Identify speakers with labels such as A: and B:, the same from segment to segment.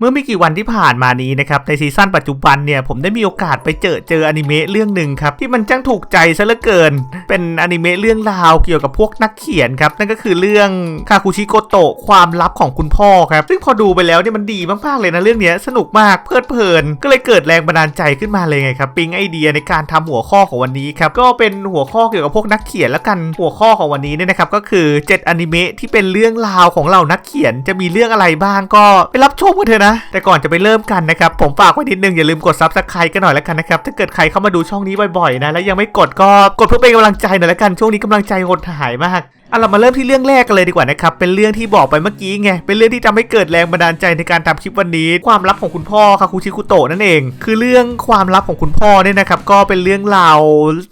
A: เมื่อไม่กี่วันที่ผ่านมานี้นะครับในซีซั่นปัจจุบันเนี่ยผมได้มีโอกาสไปเจอเจออนิเมะเรื่องหนึ่งครับที่มันจังถูกใจซะเหลือเกิน เป็นอนิเมะเรื่องราวเกี่ยวกับพวกนักเขียนครับนั่นก็คือเรื่องคาคุชิโกโตะความลับของคุณพ่อครับซึ่งพอดูไปแล้วเนี่ยมันดีมากๆเลยนะเรื่องนี้สนุกมากเพลิดเพลิน ก็เลยเกิดแรงบันดาลใจขึ้นมาเลยไงครับปิ๊งไอเดียในการทำหัวข้อของวันนี้ครับก็เป็นหัวข้อเกี่ยวกับพวกนักเขียนแล้วกันหัวข้อของวันนี้เนี่ยนะครับก็คือ7อนิเมะที่เป็นเรื่องราวของเหล่านักเขียนจะมีเรื่องอะไรบ้างก็ไปรับชมกันเถอะนะแต่ก่อนจะไปเริ่มกันนะครับ ผมฝากไว้นิดนึงอย่าลืมกดซับสไครต์กันหน่อยแล้วกันนะครับ ถ้าเกิดใครเข้ามาดูช่องนี้บ่อยๆนะ แล้วยังไม่กดก็กดเพื่อเป็นกำลังใจหน่อยแล้วกัน ช่วงนี้กำลังใจหดหายมาก เอาเรามาเริ่มที่เรื่องแรกกันเลยดีกว่านะครับ เป็นเรื่องที่บอกไปเมื่อกี้ไง เป็นเรื่องที่ทำให้เกิดแรงบันดาลใจในการทำคลิปวันนี้ ความลับของคุณพ่อคาคุชิคุโตะนั่นเอง คือเรื่องความลับของคุณพ่อเนี่ยนะครับ ก็เป็นเรื่องราว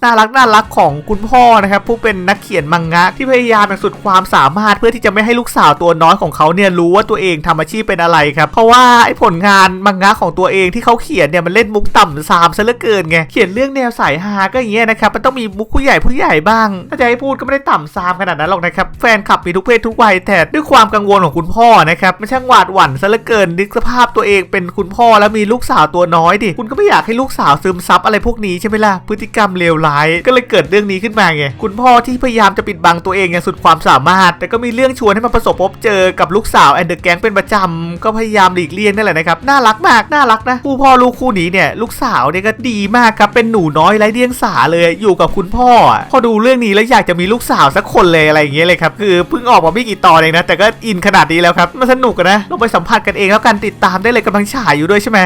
A: น่ารักน่ารักของคุณพ่อนะครับ ผู้เป็นนักเขียนมังงะ ที่พยายามอย่างสุดความสามารถเพื่อที่จะไม่ให้ลูกสาวตัวน้อยของเขาเนี่ยรู้ว่าตัวเองทำอาชีพเป็นอะไรครับ เพราะว่าไอ้ผลงานมังงะของตัวเองที่เขาเขียนเนี่ยมันเล่นมุกต่ำซามซะเหลือเกินไง เขียนเรื่องแนวสายฮาก็อย่างเงี้ยนะครับ มันต้องมีมุกผู้ใหญ่ผู้ใหญ่บ้าง ถ้าจะให้พูดก็ไม่ได้ต่ำซามขนาดนั้นหรอกนะครับ แฟนคลับมีทุกเพศทุกวัยแต่ด้วยความกังวลของคุณพ่อนะครับมันช่างหวาดหวั่นซะเหลือเกินนึกสภาพตัวเองเป็นคุณพ่อแล้วมีลูกสาวตัวน้อยดิคุณก็ไม่อยากให้ลูกสาวซึมซับอะไรพวกนี้ใช่ไหมล่ะพฤติกรรมเลวร้าย ก็เลยเกิดเรื่องนี้ขึ้นมาไงคุณพ่อที่พยายามจะปิดบังตัวเองอย่างสุดความสามารถ แต่ก็มีเรื่องชวนให้มาประสบพบเจอกับลูกสาวแอนเดอร์แก๊งเป็นประจำก็พยายามหลีกเลี่ยงนั่นแหละนะครับน่ารักมากน่ารักนะคู่พ่อลูกคู่นี้เนี่ยลูกสาวเนี่ยก็ดีมากครับเป็นหนูน้อยไร้เดียงสาเลยอยู่กับคุณพ่อพอดูเรื่องนี้แล้วอยากจะมีลูกสาวสักคนเลยอะไรอย่างเงี้ยเลยครับคือเพิ่งออกมาไม่กี่ตอนเองนะแต่ก็อินขนาดนี้แล้วครับมันสนุกนะลองไปสัมผัสกันเองแล้วกันติดตามได้เลยกำลังฉายอยู่ด้วยใช่ไหม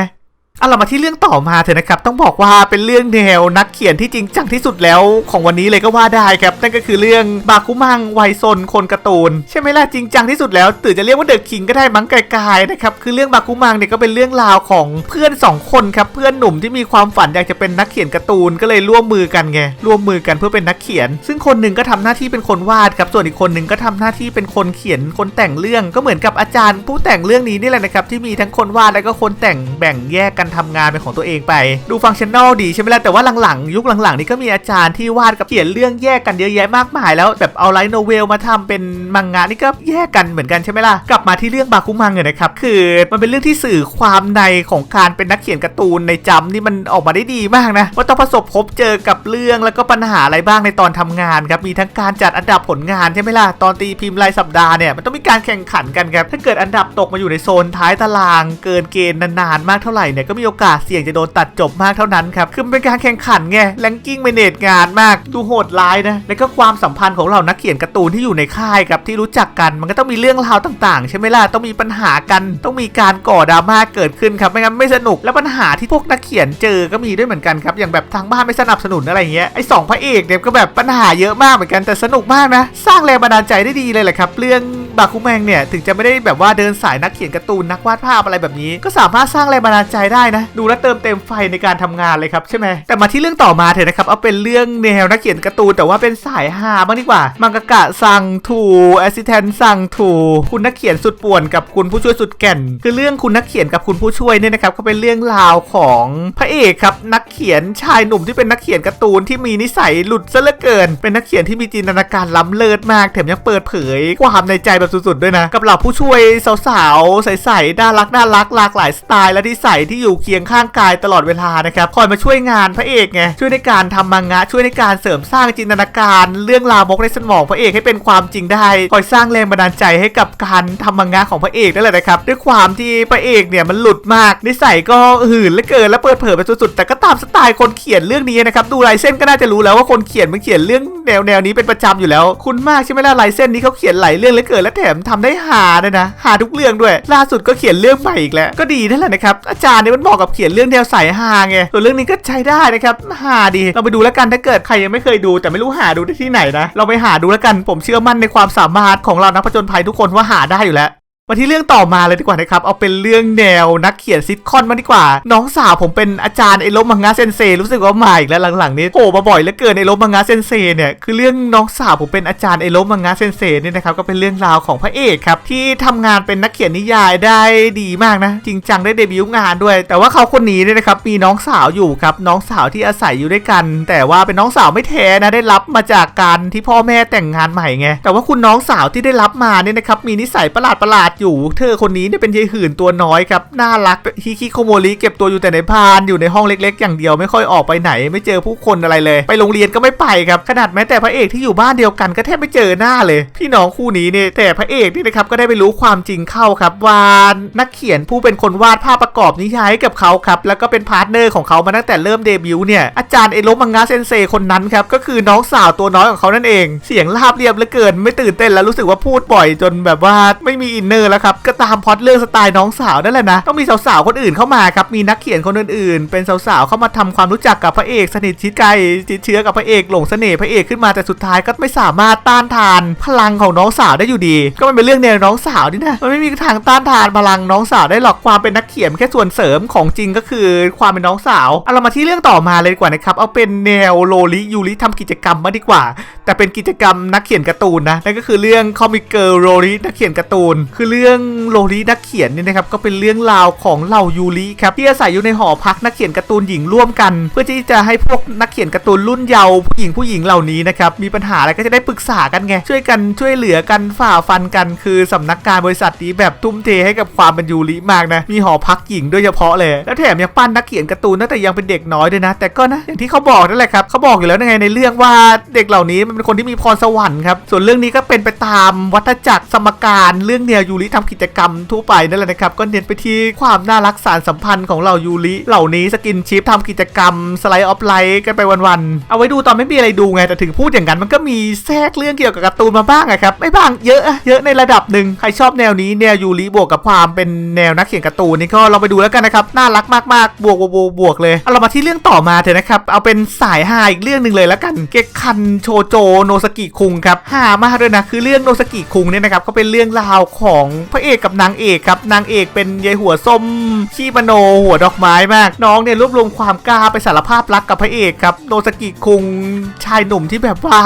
A: เอาเรามาที่เรื่องต่อมาเถอะนะครับ ต้องบอกว่าเป็นเรื่องแนวนักเขียนที่จริงจังที่สุดแล้วของวันนี้เลยก็ว่าได้ครับ นั่นก็คือเรื่องบาคุมังไวซนคนการ์ตูน ใช่ไหมล่ะจริงจังที่สุดแล้วตื่นจะเรียกว่าเดอะคิงก็ได้มั้งไกลๆนะครับคือเรื่องบาคุมังเนี่ยก็เป็นเรื่องราวของเพื่อนสองคนครับเพื่อนหนุ่มที่มีความฝันอยากจะเป็นนักเขียนการ์ตูนก็เลยร่วมมือกันไงร่วมมือกันเพื่อเป็นนักเขียน ซึ่งคนหนึ่งก็ทำหน้าที่เป็นคนวาดครับส่วนอีกคนหนึ่งก็ทำหน้าที่เป็นคนเขียนคนแต่งเรื่องก็เหมือนกับอาจารย์ ผู้แต่งเรื่องนี้นี่แหละนะครับที่มีทั้งคนวาดและก็คนแต่งแบ่งแยกกันทำงานเป็นของตัวเองไป ดูฟังชั่นแนลดีใช่ไหมล่ะแต่ว่าหลังๆ ยุคหลังๆ นี่ก็มีอาจารย์ที่วาดกับเขียนเรื่องแยกกันเยอะแยะมากมายแล้วแบบเอาไลท์โนเวลมาทำเป็นมังงะนี่ก็แยกกันเหมือนกันใช่ไหมล่ะกลับมาที่เรื่องบาคุมังเนี่ยนะครับคือมันเป็นเรื่องที่สื่อความในของการเป็นนักเขียนการ์ตูนในจำนี่มันออกมาได้ดีมากนะว่าต้องประสบพบเจอกับเรื่องแล้วก็ปัญหาอะไรบ้างในตอนทำงานครับมีทั้งการจัดอันดับผลงานใช่ไหมล่ะตอนตีพิมพ์รายสัปดาห์เนี่ยมันต้องมีการแข่งขันกันครับถ้าเกิดอันดับตกมาอยู่ในโซนท้ายตาราง เกินเกณฑ์นานๆมากเท่าไหร่เนี่ยก็มีโอกาสเสี่ยงจะโดนตัดจบมากเท่านั้นครับ คือเป็นการแข่งขันไงแรงกิ้งเมเนจงานมากดูโหดร้ายนะ แล้วก็ความสัมพันธ์ของเรานักเขียนการ์ตูนที่อยู่ในค่ายครับที่รู้จักกันมันก็ต้องมีเรื่องราวต่างๆ ใช่ไหมล่ะต้องมีปัญหากันต้องมีการก่อดราม่าเกิดขึ้นครับไม่งั้นไม่สนุกและปัญหาที่พวกนักเขียนเจอก็มีด้วยเหมือนกันครับอย่างแบบทางบ้านไม่สนับสนุนอะไรเงี้ยไอ้สองพระเอกเนี่ยก็แบบปัญหาเยอะมากเหมือนกันแต่สนุกมากนะ สร้างแรงบันดาลใจได้ดีเลยแหละครับ เรื่องบาคุแมงเนี่ยถึงจะไม่ได้แบบว่าเดินสายนักเขียนการ์ตูนนักวาดภาพอะไรแบบนี้ ก็สามารถสร้างแรงบันดาลใจได้ได้นะ ดูแลวเติมเต็มไฟในการทำงานเลยครับใช่ไหมแต่มาที่เรื่องต่อมาเถอะนะครับ เอาเป็นเรื่องแนวนักเขียนการ์ตูนแต่ว่าเป็นสายฮาบ้างดีกว่า มังกะกะสั่งถูแอสซิแทนสั่งถูคุณนักเขียนสุดป่วนกับคุณผู้ช่วยสุดแก่น คือเรื่องคุณนักเขียนกับคุณผู้ช่วยเนี่ยนะครับก็เป็นเรื่องราวของพระเอกครับนักเขียนชายหนุ่มที่เป็นนักเขียนการ์ตูนที่มีนิสัยหลุดซะเหลือเกิน เป็นนักเขียนที่มีจินตนาการล้ำเลิศมากแถมยังเปิดเผยความในใจแบบสุดๆด้วยนะ กับเหล่าผู้ช่วยสาวๆใสๆน่ารักน่ารักหลากหลายสไตล์และนิสัยที่อยู่เคียงข้างกายตลอดเวลานะครับคอยมาช่วยงานพระเอกไงช่วยในการทำมังงะ ช่วยในการเสริมสร้างจินตนาการ เรื่องราวมกในสมองพระเอกให้เป็นความจริงได้คอยสร้างแรงบันดาลใจให้กับการทำมังงะของพระเอกนั่นแหละนะครับด้วยความที่พระเอกเนี่ยมันหลุดมากนิสัยก็หื่นเหลือเกินและเปิดเผยไปสุดๆแต่ก็ตามสไตล์คนเขียนเรื่องนี้นะครับดูลายเส้นก็น่าจะรู้แล้วว่าคนเขียนมันเขียนเรื่องแนวแนวนี้เป็นประจำอยู่แล้ว คุณมากใช่ไหมล่ะลายเส้นนี้เขาเขียนหลายเรื่องเหลือเกินและแถมทำได้หาด้วยนะหาทุกเรื่องด้วย ล่าสุดก็เขียนเรื่องใหม่อีกแล้วก็ดีนั่นแหละนะครับอาจารย์เนี่ยมันเหมาะกับเขียนเรื่องแนวสายฮาไงส่วนเรื่องนี้ก็ใช้ได้นะครับฮาดี เราไปดูแล้วกันถ้าเกิดใครยังไม่เคยดู แต่ไม่รู้หาดูได้ที่ไหนนะ เราไปหาดูแล้วกันผมเชื่อมั่นในความสามารถของเรานักผจญภัยทุกคนว่าหาได้อยู่แล้ว มาที่เรื่องต่อมาเลยดีกว่านะครับ เอาเป็นเรื่องแนวนักเขียนซิทคอนมาดีกว่า น้องสาวผมเป็นอาจารย์ไอโรมังงะเซนเซรู้สึกว่ามาอีกแล้วหลังๆนี้โผล่มาบ่อยเหลือเกินไอโรมังงะเซนเซเนี่ยคือเรื่องน้องสาวผมเป็นอาจารย์ไอโรมังงะเซนเซเนี่ยนะครับก็เป็นเรื่องราวของพระเอกครับที่ทำงานเป็นนักเขียนนิยายได้ดีมากนะ จริงจังได้เดบิวต์งานด้วย แต่ว่าเขาคนนี้เนี่ยนะครับมีน้องสาวอยู่ครับน้องสาวที่อาศัยอยู่ด้วยกัน แต่ว่าเป็นน้องสาวไม่แท้นะได้รับมาจากการที่พ่อแม่แต่งงานใหม่ไงแต่ว่าคุณน้องสาวที่ได้รับมาเนี่ยนะครับมีนิสัยประหลาดประหลาดอยู่ เธอคนนี้เนี่ยเป็นยายหื่นตัวน้อยครับน่ารักฮิคิโคโมริเก็บตัวอยู่แต่ในพานอยู่ในห้องเล็ก ๆ อย่างเดียวไม่ค่อยออกไปไหน ไม่เจอผู้คนอะไรเลย ไปโรงเรียนก็ไม่ไปครับขนาดแม้แต่พระเอกที่อยู่บ้านเดียวกันก็แทบไม่เจอหน้าเลย พี่น้องคู่นี้เนี่ยแต่พระเอกนี่นะครับก็ได้ไปรู้ความจริงเข้าครับว่านักเขียนผู้เป็นคนวาดภาพประกอบนิยายให้กับเขาครับแล้วก็เป็นพาร์ทเนอร์ของเขามาตั้งแต่เริ่มเดบิวต์เนี่ยอาจารย์เอโรมังงะเซนเซคนนั้นครับก็คือน้องสาวตัวน้อยของเขานั่นเอง เสียงราบเรียบเหลือเกิน ไม่ตื่นเต้นแล้วรู้สึกว่าพูดบ่อยจนแบบว่าไม่มีอินเนอร์แล้วครับก็ตามพอตเรื่องสไตล์น้องสาวนั่นแหละนะต้องมีสาวๆคนอื่นเข้ามาครับมีนักเขียนคนอื่นๆ เป็นสาวๆเข้ามาทำความรู้จักกับพระเอกสนิทชิดไกลชิดเชื้อกับพระเอกหลงเสน่ห์พระเอกขึ้นมาแต่สุดท้ายก็ไม่สามารถต้านทาน พลังของน้องสาวได้อยู่ดี ก็มันเป็นเรื่องแนวน้องสาวนี่นะมันไม่มีทางต้านทานพลังน้องสาวได้หรอกความเป็นนักเขียนแค่ส่วนเสริมของจริงก็คือความเป็นน้องสาวเอาเรามาที่เรื่องต่อมาเลยดีกว่านะครับเอาเป็นแนวโลลิยูริทำกิจกรรมมาดีกว่าแต่เป็นกิจกรรมนักเขียนการ์ตูนนะนั่นก็คือเรื่องคอมิเกอร์โรลินักเขียนการ์ตูน คือเรื่องโรลินักเขียนเนี่ยนะครับก็เป็นเรื่องราวของเหล่ายูริครับที่อาศัยอยู่ในหอพักนักเขียนการ์ตูนหญิงร่วมกัน เพื่อที่จะให้พวกนักเขียนการ์ตูนรุ่นเยาว์ผู้หญิงผู้หญิงเหล่านี้นะครับมีปัญหาอะไรก็จะได้ปรึกษากันไงช่วยกันช่วยเหลือกันฝ่าฟันกัน คือสำนักงานบริษัทนี้แบบทุ่มเทให้กับความเป็นยูริมากนะมีหอพักหญิงโดยเฉพาะเลย แล้วแถมยังปั้นนักเขียนการ์ตูนตั้งแต่ยังเป็นเด็กน้อยด้วยนะ แต่ก็นะอย่างที่เขาบอกนั่นแหละครับเขาบอกอยู่แล้วยังไงในเรื่องว่าเด็กเหล่านี้เป็นคนที่มีพรสวรรค์ครับ ส่วนเรื่องนี้ก็เป็นไปตามวัฏจักรสมการเรื่องแนวยูริทำกิจกรรมทั่วไปนั่นแหละนะครับ ก็เน้นไปที่ความน่ารักสารสัมพันธ์ของเหล่ายูริเหล่านี้สกินชิปทำกิจกรรมสไลด์ออฟไลท์กันไปวันๆเอาไว้ดูตอนไม่มีอะไรดูไงแต่ถึงพูดอย่างนั้นมันก็มีแทรกเรื่องเกี่ยวกับการ์ตูนมาบ้างอะครับไม่บ้างเยอะเยอะในระดับหนึ่งใครชอบแนวนี้แนวยูริบวกกับความเป็นแนวนักเขียนการ์ตูนนี่ก็ลองไปดูแล้วกันนะครับน่ารักมากๆบวกบวกบวกบวกเลยเอาเรามาที่เรื่องต่อมาเถอะนะครับเอาเป็นสายฮาอีกเรื่องหนึ่งเลยแล้วกันเกกคันโชโจโนสกิคุงครับฮามากด้วยนะคือเรื่องโนสกิคุงเนี่ยนะครับก็เป็นเรื่องราวของพระเอกกับนางเอกครับนางเอกเป็นยายหัวส้มขี้มโนหัวดอกไม้มาก น้องเนี่ยรวบรวมความกล้าไปสารภาพรักกับพระเอกครับโนสกิคุงชายหนุ่มที่แบบว่า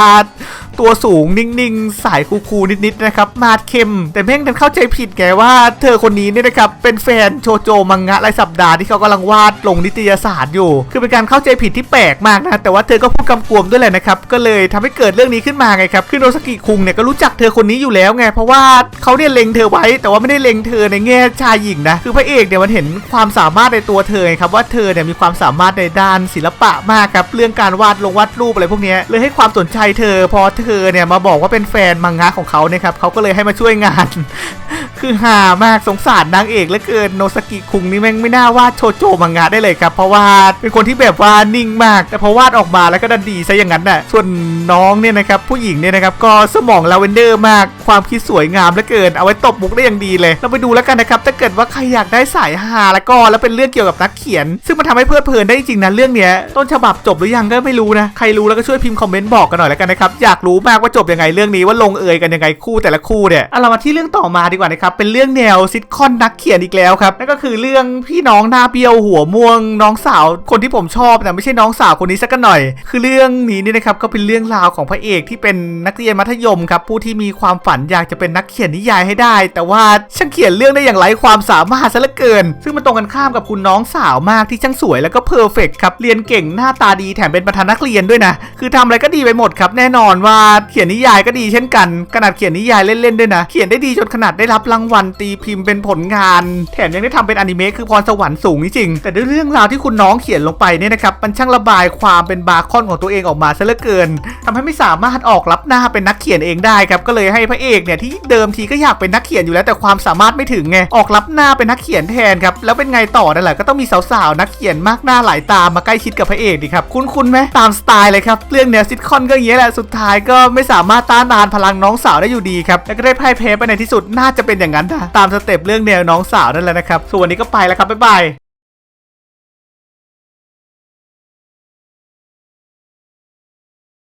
A: ตัวสูงนิ่งๆ สายคูลๆนิดๆนะครับมาดเข้ม แต่แม่งดันเข้าใจผิดแกว่าเธอคนนี้เนี่ยนะครับเป็นแฟนโชโจมังงะรายสัปดาห์ที่เขากำลังวาดลงนิตยสารอยู่ คือเป็นการเข้าใจผิดที่แปลกมากนะแต่ว่าเธอก็พูดกำกวมด้วยแหละนะครับก็เลยทำให้เกิดเรื่องนี้ขึ้นมาไงครับคือโนสกิคุงเนี่ยก็รู้จักเธอคนนี้อยู่แล้วไง เพราะว่าเขาเนี่ยเล็งเธอไว้ แต่ว่าไม่ได้เล็งเธอในแง่ชายหญิงนะคือพระเอกเนี่ยมันเห็นความสามารถในตัวเธอไงครับว่าเธอเนี่ยมีความสามารถในด้านศิลปะมากครับเรื่องการวาดลงวาดรูปอะไรพวกนี้เลยให้ความสนใจเธอ พอเธอเนี่ยมาบอกว่าเป็นแฟนมังงะของเขาเนี่ยครับเขาก็เลยให้มาช่วยงาน คือหามากสงสารนางเอกเหลือเกินโนสกิคุงนี่แม่งไม่น่าวาดโชโจมังงะได้เลยครับเพราะว่าเป็นคนที่แบบว่านิ่งมาก แต่พอวาดออกมาแล้วก็ดันดีซะอย่างนั้นน่ะส่วนน้องเนี่ยนะครับผู้หญิงเนี่ยนะครับก็สมองลาเวนเดอร์มากความคิดสวยงามเหลือเกิน เอาไว้ตบมุกได้อย่างดีเลย เราไปดูแล้วกันนะครับถ้าเกิดว่าใครอยากได้สายฮาแล้วก็แล้วเป็นเรื่องเกี่ยวกับนักเขียน ซึ่งมันทำให้เพลิดเพลินได้จริงนะเรื่องเนี้ยต้นฉบับจบหรือยังก็ไม่รู้นะใครรู้แล้วก็ช่วยพิมพ์คอมเมนต์บอกกันหน่อยแล้วกันนะครับอยากรู้มากว่าจบยังไงเรื่องนี้ว่าลงเอยกันยังไงคู่แต่ละคู่เนี่ยเอาเรามาที่เรื่องต่อมาดีกว่านะครับเป็นเรื่องแนวซิทคอนนักเขียนอีกแล้วครับนั่นก็คือเรื่องพี่น้องหน้าเบี้ยวหัวม่วง น้องสาวคนที่ผมชอบแต่ไม่ใช่น้องสาวคนนี้สักหน่อย คือเรื่องนี้นี่นะครับก็เป็นเรื่องราวของพระเอกที่เป็นนักเรียนมัธยมครับผู้ที่มีความฝันอยากจะเป็นนักเขียนนิยายให้ได้ แต่ว่าช่างเขียนเรื่องได้อย่างไรความสามารถซะเหลือเกิน ซึ่งมันตรงกันข้ามกับคุณน้องสาวมากที่ช่างสวยแล้วก็เพอร์เฟกครับเรียนเก่งหน้าตาดีแถมเป็นประธานนักเรียนด้วยนะคือทำอะไรก็ดีไปหมดครับ แน่นอนว่าเขียนนิยายก็ดีเช่นกันขนาดเขียนนิยายเล่นๆด้วยนะ เขียนได้ดีจนขนาดได้รับรางวัลตีพิมพ์เป็นผลงาน แถมยังได้ทำเป็นอนิเมะคือพรสวรรค์สูงจริงๆแต่ด้วยเรื่องราวที่คุณน้องเขียนลงไปเนี่ยนะครับมันช่างระบายความเป็นบาร์คอนของตัวเองออกมาซะเหลือเกินทำให้ไม่สามารถออกรับหน้าเป็นนักเขียนเองได้ครับก็เลยให้พระเอกเนี่ยที่เดิมทีก็อยากเป็นนักเขียนอยู่แล้วแต่ความสามารถไม่ถึงไงออกรับหน้าเป็นนักเขียนแทนครับแล้วเป็นไงต่อนั่นแหละก็ต้องมีสาวๆนักเขียนมากหน้าหลายตามาใกล้ชิดกับพระเอกดีครับคุ้นๆไหมตามสไตล์เลยครับเรื่องแนวซิทคอนก็อย่างนี้แหละสุดท้ายก็ไม่สามารถต้านทานพลังน้องสาวได้อยู่ดีครับแล้วก็ได้พ่ายแพ้ไปในที่สุดน่าจะเป็นอย่างนั้นนะตามสเต็ปเรื่องแนวน้องสาวนั่นแหละนะครับส่วนนี้ก็ไปแล้วครับบ๊ายบาย